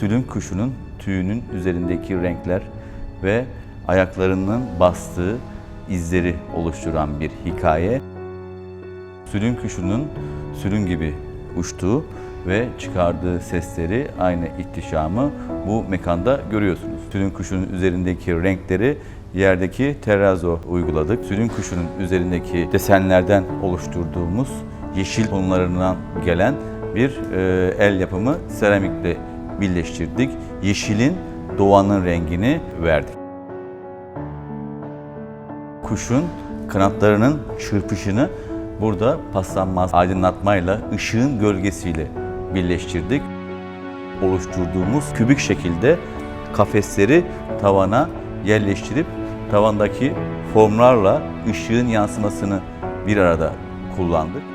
sülün kuşunun tüyünün üzerindeki renkler ve ayaklarının bastığı izleri oluşturan bir hikaye. Sülün kuşunun sülün gibi uçtuğu ve çıkardığı sesleri aynı ihtişamı bu mekanda görüyorsunuz. Sülün kuşunun üzerindeki renkleri yerdeki terazo uyguladık. Sülün kuşunun üzerindeki desenlerden oluşturduğumuz yeşil tonlarından gelen bir e, el yapımı seramikle birleştirdik. Yeşilin doğanın rengini verdik. Kuşun kanatlarının çırpışını burada paslanmaz aydınlatmayla, ışığın gölgesiyle birleştirdik. Oluşturduğumuz kübik şekilde kafesleri tavana yerleştirip tavandaki formlarla ışığın yansımasını bir arada kullandık.